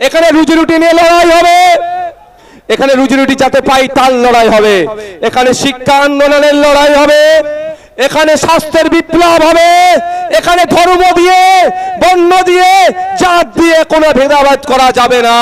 এখানে রুজি রুটি নিয়ে লড়াই হবে। এখানে রুজি রুটি যাতে পাই তার লড়াই হবে। এখানে শিক্ষা আন্দোলনের লড়াই হবে। এখানে স্বাস্থ্যের বিপ্লব হবে। এখানে ধর্ম দিয়ে, বর্ণ দিয়ে, জাত দিয়ে কোনো ভেদাভেদ করা যাবে না।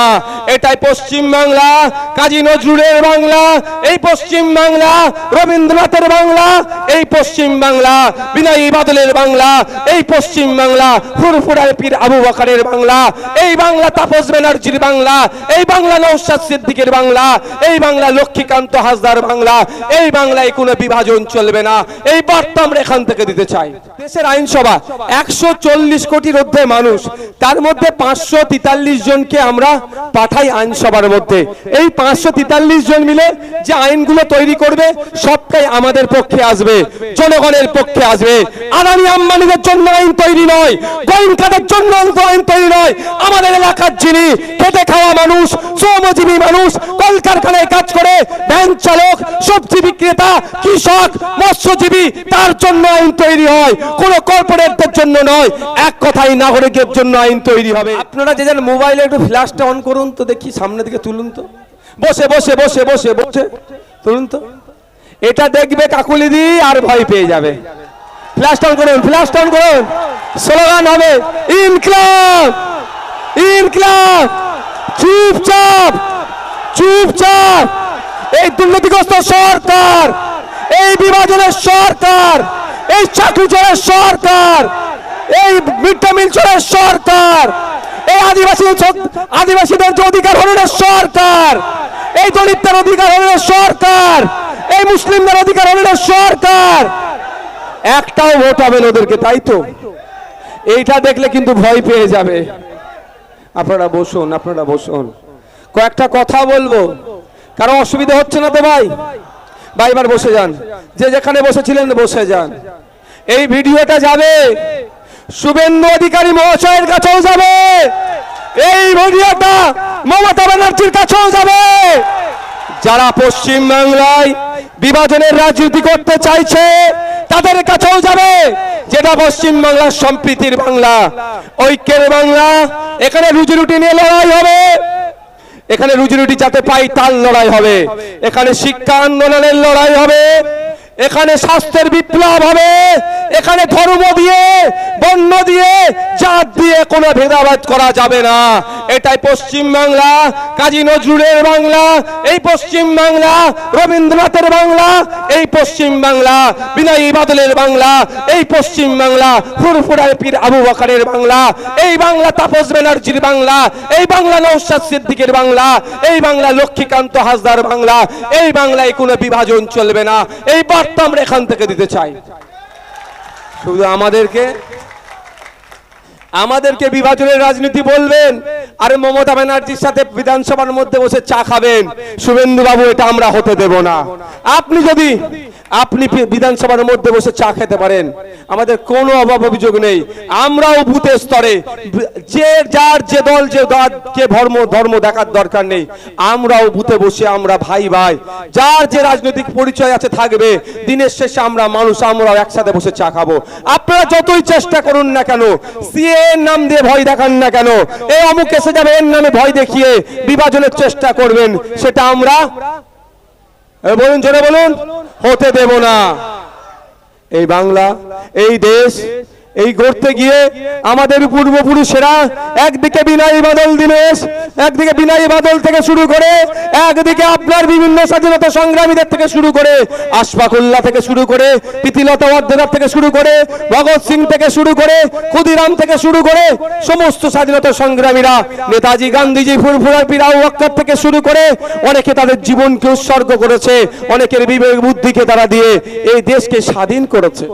এটাই পশ্চিম বাংলা, কাজী নজরুলের বাংলা, এই পশ্চিম বাংলা, রবীন্দ্রনাথের বাংলা, এই পশ্চিম বাংলা, বিনয়ী বাদলের বাংলা, এই পশ্চিম বাংলা, ফুরফুরার পীর আবু বকারের বাংলা, এই বাংলা তাপস ব্যানার্জির বাংলা, এই বাংলা নৌসাদ সিদ্দিকের বাংলা, এই বাংলা লক্ষ্মীকান্ত হাসদার বাংলা, এই বাংলায় কোনো বিভাজন চলবে না। এই বার্তা আমরা এখান থেকে দিতে চাই। দেশের আইনসভা, একশো চল্লিশ কোটির ঊর্ধ্বে মানুষ, তার মধ্যে পাঁচশো তেতাল্লিশ জনকে আমরা পাঠাই আইনসভার মধ্যে। এই পাঁচশো তেতাল্লিশ জন মিলে যে আইনগুলো তৈরি করবে, সবটাই আমাদের পক্ষে আসবে, জনগণের পক্ষে আসবে। আদানি আম্বানিদের জন্য আইন তৈরি নয়, গোয়েন্দাদের জন্য আইন তৈরি নয়। আমাদের এলাকার যিনি খেটে খাওয়া মানুষ, শ্রমজীবী মানুষ, কলকারখানায় কাজ করে, ভ্যান চালক, সবজি বিক্রেতা, কৃষক, মৎস্যজীবী তার জন্য আইন তৈরি হয়? কোন কর্পোরেটদের জন্য নয়। এক কথাই নাগরিকের জন্য আইন তৈরি হবে। আপনারা যে যান মোবাইলে একটু ফ্ল্যাশটা অন করুন তো দেখি সামনে দিকে তুলুন তো। বসে বসে বসে বসে বসে। তুলুন তো। এটা দেখবে কাকুলিদি আর ভয় পেয়ে যাবে। ফ্ল্যাশ অন করুন ফ্ল্যাশ অন করুন। স্লোগান হবে, ইনকলাব! ইনকলাব! চুপচাপ! চুপচাপ! এই দুর্নীতিগ্রস্ত সরকার এই বিভাজনের সরকার, এই চাকরি চোরের সরকার, এই মিড ডে মিল চোরের সরকার, এই আদিবাসী আদিবাসীদের যে অধিকার হরণের সরকার, এই দলিতদের অধিকার হরণের সরকার, এই মুসলিমদের অধিকার হরণের সরকার। একটাও ভোট হবে ওদেরকে, তাই তো? এইটা দেখলে কিন্তু ভয় পেয়ে যাবে। আপনারা বসুন আপনারা বসুন। কয়েকটা কথা বলব কারও অসুবিধা হচ্ছে না তো ভাই? ভাই এবার বসে যান। যে যেখানে বসেছিলেন বসে যান। এই ভিডিওটা যাবে। শুভেন্দু অধিকারী মহাশয়ের কাছেও যাবে। এই ভিডিওটা মমতা ব্যানার্জির কাছেও যাবে। যারা পশ্চিম বাংলায় বিভাজনের রাজনীতি করতে চাইছে, তাদের কাছেও যাবে। যেটা পশ্চিম বাংলার সম্প্রীতির বাংলা, ঐক্যের বাংলা। এখানে রুজি রুটি নিয়ে লড়াই হবে। এখানে রুজি রুটি যাতে পাই তার লড়াই হবে। এখানে শিক্ষা আন্দোলনের লড়াই হবে। এখানে স্বাস্থ্যের বিপ্লব হবে। এখানে ধর্ম দিয়ে, বর্ণ দিয়ে, জাত দিয়ে কোনো ভেদাভেদ করা যাবে না। এটাই পশ্চিম বাংলা, কাজী নজরুলের বাংলা, এই পশ্চিম বাংলা, রবীন্দ্রনাথের বাংলা, এই পশ্চিম বাংলা, বিনয়ী বাদলের বাংলা, এই পশ্চিম বাংলা, ফুরফুরার পীর আবু বকারের বাংলা, এই বাংলা তাপস ব্যানার্জির বাংলা, এই বাংলা নৌসাদ সিদ্দিকের বাংলা, এই বাংলা লক্ষ্মীকান্ত হাসদার বাংলা, এই বাংলায় কোনো বিভাজন চলবে না। এই বার্তা আমরা এখান থেকে দিতে চাই। শুধু আমাদেরকে আমাদেরকে বিভাজনের রাজনীতি বলবেন, আর মমতা ব্যানার্জির সাথে বিধানসভার মধ্যে বসে চা খাবেন। শুভেন্দু বাবু এটা আমরা হতে দেব না। আপনি যদি, আপনি বিধানসভার মধ্যে বসে চা খেতে পারেন, আমাদের কোনো অভাব অভিযোগ নেই। আমরাও বুথের স্তরে যে যার যে দল, যে যে ধর্ম ধর্ম দেখার দরকার নেই, আমরাও বুথে বসে আমরা ভাই ভাই, যার যে রাজনৈতিক পরিচয় আছে থাকবে, দিনের শেষে আমরা মানুষ, আমরাও একসাথে বসে চা খাব। আপনারা যতই চেষ্টা করুন না কেন, সিএ নাম দিয়ে ভয় দেখান না কেন? এ অমুক এসে যাবে, এর নামে ভয় দেখিয়ে বিভাজনের চেষ্টা করবেন, সেটা আমরা বলুন, জোরে বলুন। হতে দেব না। এই বাংলা, এই দেশ এই গড়তে গিয়ে আমাদের পূর্বপুরুষেরা একদিকে বিনয়ী বাদল দিনেশ, একদিকে বিনয়ী বাদল থেকে শুরু করে, একদিকে আপনার বিভিন্ন স্বাধীনতা সংগ্রামীদের থেকে শুরু করে, আশফাকুল্লাহ থেকে শুরু করে, প্রীতিলতা ওয়াদ্দেদার থেকে শুরু করে, ভগৎ সিং থেকে শুরু করে, ক্ষুদিরাম থেকে শুরু করে, সমস্ত স্বাধীনতা সংগ্রামীরা, নেতাজি গান্ধীজি, ফুরফুরার পিরাউ আক্তার থেকে শুরু করে, অনেকে তাদের জীবনকে উৎসর্গ করেছে, অনেকের বিবেক বুদ্ধিকে তারা দিয়ে এই দেশকে স্বাধীন করেছে।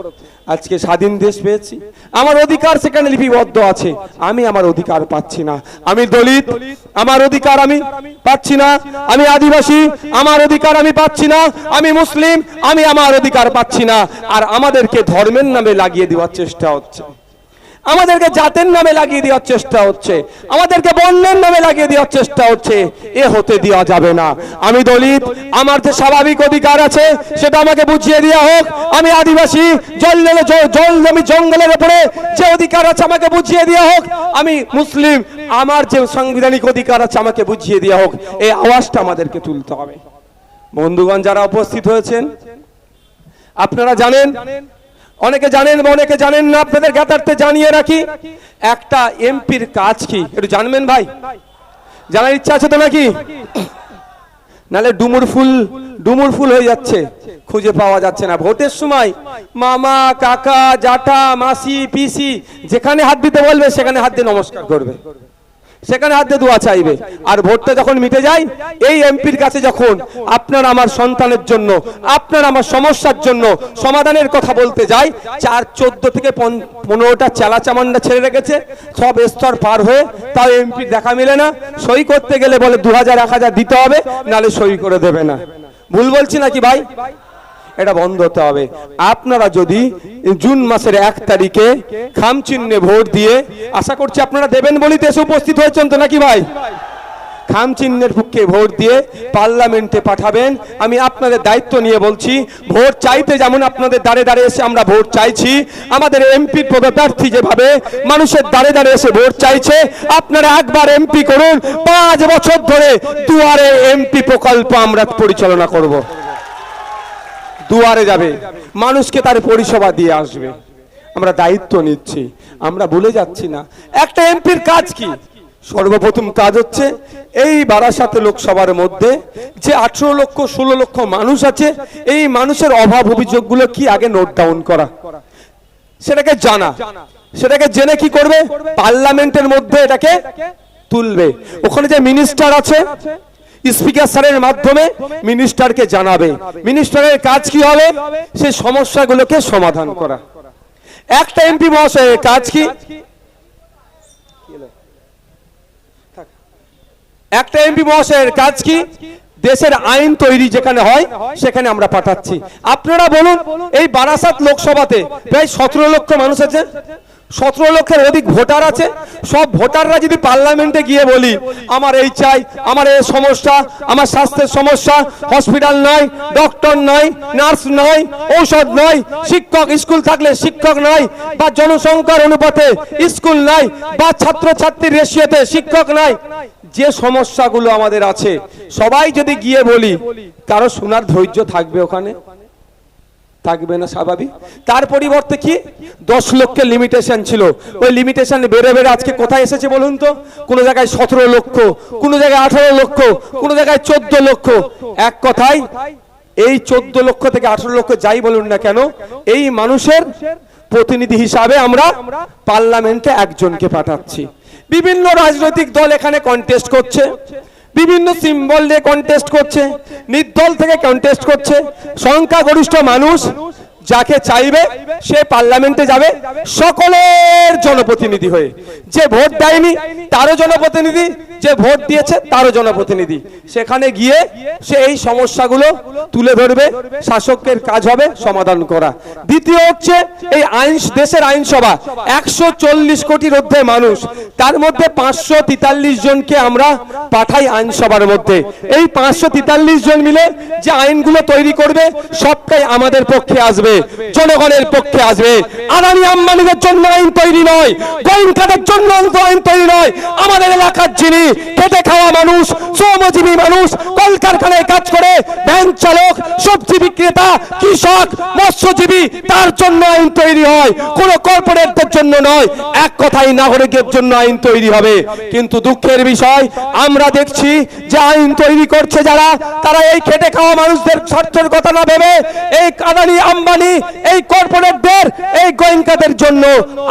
আজকে স্বাধীন দেশ পেয়েছি। আমার অধিকার সেখানে লিপিবদ্ধ আছে। আমি আমার অধিকার পাচ্ছি না। আমি দলিত। আমার অধিকার আমি পাচ্ছি না। আমি আদিবাসী। আমার অধিকার আমি পাচ্ছি না। আমি মুসলিম। আমি আমার অধিকার পাচ্ছি না। আর আমাদেরকে ধর্মের নামে লাগিয়ে দেওয়ার চেষ্টা হচ্ছে। আমাদেরকে জাতের নামে লাগিয়ে দেওয়ার চেষ্টা হচ্ছে। আমাদেরকে বর্ণের নামে লাগিয়ে দেওয়ার চেষ্টা হচ্ছে। এ হতে দেওয়া যাবে না। আমি দলিত, আমার যে স্বাভাবিক অধিকার আছে, সেটা আমাকে বুঝিয়ে দেওয়া হোক। আমি আদিবাসী, জল জল জমি জঙ্গলের উপরে যে অধিকার আছে, আমাকে বুঝিয়ে দেওয়া হোক। আমি মুসলিম, আমার যে সাংবিধানিক অধিকার আছে, আমাকে বুঝিয়ে দেওয়া হোক। এই আওয়াজটা আমাদেরকে তুলতে হবে। বন্ধুগণ, যারা উপস্থিত হয়েছেন, আপনারা জানেন অনেকে জানেন বা অনেকে জানেন না, আপনাদের জ্ঞাতার্থে জানিয়ে রাখি, একটা এমপির কাজ কি? একটু জানবেন ভাই? জানার ইচ্ছা আছে তো নাকি? নালে ডুমুর ফুল ডুমুর ফুল হয়ে যাচ্ছে, খুঁজে পাওয়া যাচ্ছে না। ভোটের সময় মামা, কাকা, জাটা, মাসি, পিসি, যেখানে হাত দিতে বলবে, সেখানে হাত দিয়ে নমস্কার করবে। সেখানে হাত দিয়ে দোয়া চাইবে। আর ভোটটা যখন মিটে যায়, এই এমপির কাছে যখন আপনার আমার সন্তানের জন্য, আপনার আমার সমস্যার জন্য সমাধানের কথা বলতে যায় চার চোদ্দ থেকে পন- পনেরোটা চালা চামান্ডা ছেড়ে রেখেছে, সব স্তর পার হয়ে তাও এমপির দেখা মিলে না। সই করতে গেলে বলে দু হাজার, এক হাজার দিতে হবে, নালে সই করে দেবে না। ভুল বলছি নাকি ভাই? এটা বন্ধ হতে হবে। আপনারা যদি জুন মাসের এক তারিখে খাম চিহ্নে ভোট দিয়ে, আশা করছি আপনারা দেবেন বলিতে এসে উপস্থিত হয়েছেন তো নাকি ভাই? খাম চিহ্নের পক্ষে ভোট দিয়ে পার্লামেন্টে পাঠাবেন। আমি আপনাদের দায়িত্ব নিয়ে বলছি, ভোট চাইতে যেমন আপনাদের দাঁড়ে দাঁড়ে এসে আমরা ভোট চাইছি, আমাদের এমপি পদপ্রার্থী যেভাবে মানুষের দাঁড়ে দাঁড়ে এসে ভোট চাইছে, আপনারা একবার এমপি করুন। পাঁচ বছর ধরে দুয়ারে এমপি প্রকল্প আমরা পরিচালনা করব। দুয়ারে যাবে। মানুষকে তার পরিষেবা দিয়ে আসবে। আমরা দায়িত্ব নিচ্ছি। আমরা ভুলে যাচ্ছি না। একটা এমপির কাজ কি? সর্বপ্রথম কাজ হচ্ছে এই বারাসাতে লোকসভার মধ্যে যে আঠেরো লক্ষ, ষোলো লক্ষ মানুষ আছে, এই মানুষের অভাব অভিযোগগুলো কি আগে নোট ডাউন করা? সেটাকে জানা। সেটাকে জেনে কি করবে? পার্লামেন্টের মধ্যে এটাকে তুলবে। ওখানে যে মিনিস্টার আছে স্পিকার স্যারের মাধ্যমে মিনিস্টারকে জানাবে। মিনিস্টারের কাজ কি হবে? সেই সমস্যাগুলোকে সমাধান করা। একটা এমপি মহাশয়ের কাজ কি? একটা এমপি মহাশয়ের কাজ কি? দেশের আইন তৈরি যেখানে হয়, সেখানে আমরা পাঠাচ্ছি। আপনারা বলুন, এই বারাসাত লোকসভাতে প্রায় সতেরো লক্ষ মানুষ আছে সতেরো লক্ষের অধিক ভোটার আছে। সব ভোটাররা যদি পার্লামেন্টে গিয়ে বলি, আমার এই চাই, আমার এই সমস্যা, আমার স্বাস্থ্যের সমস্যা, হসপিটাল নয়, ডক্টর নয়, নার্স নয়, ঔষধ নয়, শিক্ষক স্কুল থাকলে শিক্ষক নয়, বা জনসংখ্যার অনুপাতে স্কুল নাই, বা ছাত্রছাত্রীর রেশিওতে শিক্ষক নাই। যে সমস্যাগুলো আমাদের আছে, সবাই যদি গিয়ে বলি, কারও শোনার ধৈর্য থাকবে ওখানে। থাকবে না স্বাভাবিক। তার পরিবর্তে কি? দশ লক্ষের লিমিটেশন ছিল। ওই লিমিটেশন বেড়ে বেড়ে আজকে কোথায় এসেছে বলুন তো? কোনো জায়গায় সতেরো লক্ষ, কোনো জায়গায় আঠারো লক্ষ, কোনো জায়গায় চোদ্দ লক্ষ। এক কথায়, এই চোদ্দ লক্ষ থেকে আঠারো লক্ষ যাই বলুন না কেন, এই মানুষের প্রতিনিধি হিসাবে আমরা পার্লামেন্টে একজনকে পাঠাচ্ছি। বিভিন্ন রাজনৈতিক দল এখানে কন্টেস্ট করছে। বিভিন্ন সিম্বল দিয়ে কন্টেস্ট করছে নির্দল থেকে কন্টেস্ট করছে, সংখ্যাগরিষ্ঠ মানুষ যাকে চাইবে সে পার্লামেন্টে যাবে, সকলের জনপ্রতিনিধি হয়ে। যে ভোট দেয়নি, তারও জনপ্রতিনিধি যে ভোট দিয়েছে তারও জনপ্রতিনিধি। সেখানে গিয়ে সে এই সমস্যাগুলো তুলে ধরবে শাসকের কাজ হবে সমাধান করা। দ্বিতীয় হচ্ছে এই আইন দেশের আইনসভা। একশো চল্লিশ কোটির ঊর্ধ্বে মানুষ, তার মধ্যে পাঁচশো তেতাল্লিশ জনকে আমরা পাঠাই আইনসভার মধ্যে। এই পাঁচশো তেতাল্লিশ জন মিলে যে আইনগুলো তৈরি করবে, সবটাই আমাদের পক্ষে আসবে, জনগণের পক্ষে আসবে। আদানি আম্বানিদের জন্য আইন তৈরি নয়, গোয়েন্দাদের জন্য আইন তৈরি নয়, আমাদের এলাকার যিনি খেটে খাওয়া মানুষ শ্রমজীবী মানুষ কলকারখানায় কাজ করে, ভ্যান চালক, সবজি বিক্রেতা, কৃষক, মৎস্যজীবী, তার জন্য আইন তৈরি হয়। কোন কর্পোরেটদের জন্য নয়। এক কথাই নাগরিকের জন্য আইন তৈরি হবে। কিন্তু দুঃখের বিষয়, আমরা দেখছি যে আইন তৈরি করছে যারা, তারা এই খেটে খাওয়া মানুষদের স্বার্থের কথা না ভেবে, এই আদানি আম্বানি, এই কর্পোরেটদের এই গোয়েঙ্কাদের জন্য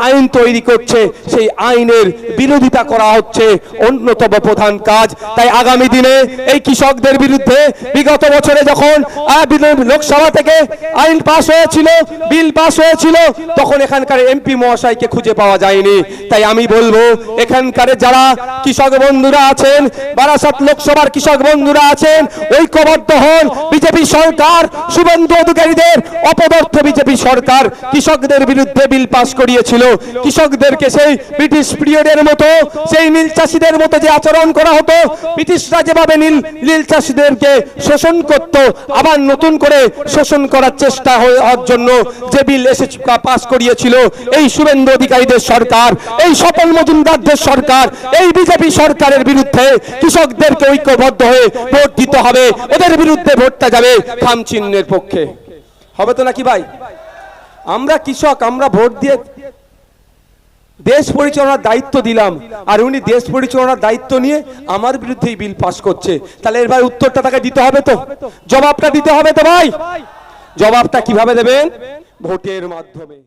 আইন তৈরি করছে। সেই আইনের বিরোধিতা করা হচ্ছে অন্যতম প্রধান কাজ। তাই আগামী দিনে এই কৃষকদের বিরুদ্ধে বিগত বছরে যখন লোকসভা থেকে আইন পাশ হয়েছিল, বিল পাশ হয়েছিল, তখন এখানকার এমপি মহাশয়কে খুঁজে পাওয়া যায়নি। তাই আমি বলব, এখানকার যারা কৃষক বন্ধুরা আছেন, বারাসাত লোকসভার কৃষক বন্ধুরা আছেন, ঐক্যবদ্ধ হন। বিজেপি সরকার, শুভেন্দু অধিকারীদের অপদর্থ বিজেপি সরকার কৃষকদের বিরুদ্ধে বিল পাস করিয়েছিল। কৃষকদেরকে সেই ব্রিটিশ পিরিয়ডের মতো, সেই নীল চাষিদের মতো যে আচরণ করা হতো, ব্রিটিশরা যেভাবে নীল নীল চাষিদেরকে শোষণ করত, আবার নতুন করে শোষণ করার চেষ্টা হওয়ার জন্য যে বিল এসে পাস করিয়েছিল এই শুভেন্দু অধিকারীদের সরকার, এই সফল মজুমদারদের সরকার, এই বিজেপি সরকারের বিরুদ্ধে কৃষকদেরকে ঐক্যবদ্ধ হয়ে ভোট দিতে হবে। ওদের বিরুদ্ধে ভোটটা যাবে খাম চিহ্নের পক্ষে। হবে তো নাকি ভাই? আমরা কৃষক, আমরা ভোট দিয়ে দেশ পরিচালনার দায়িত্ব দিলাম। আর উনি দেশ পরিচালনার দায়িত্ব নিয়ে আমার বিরুদ্ধে বিল পাশ করছে। তাহলে এর ভাই উত্তরটা তাকে দিতে হবে তো? জবাবটা দিতে হবে তো ভাই? জবাবটা কীভাবে দেবেন? ভোটের মাধ্যমে।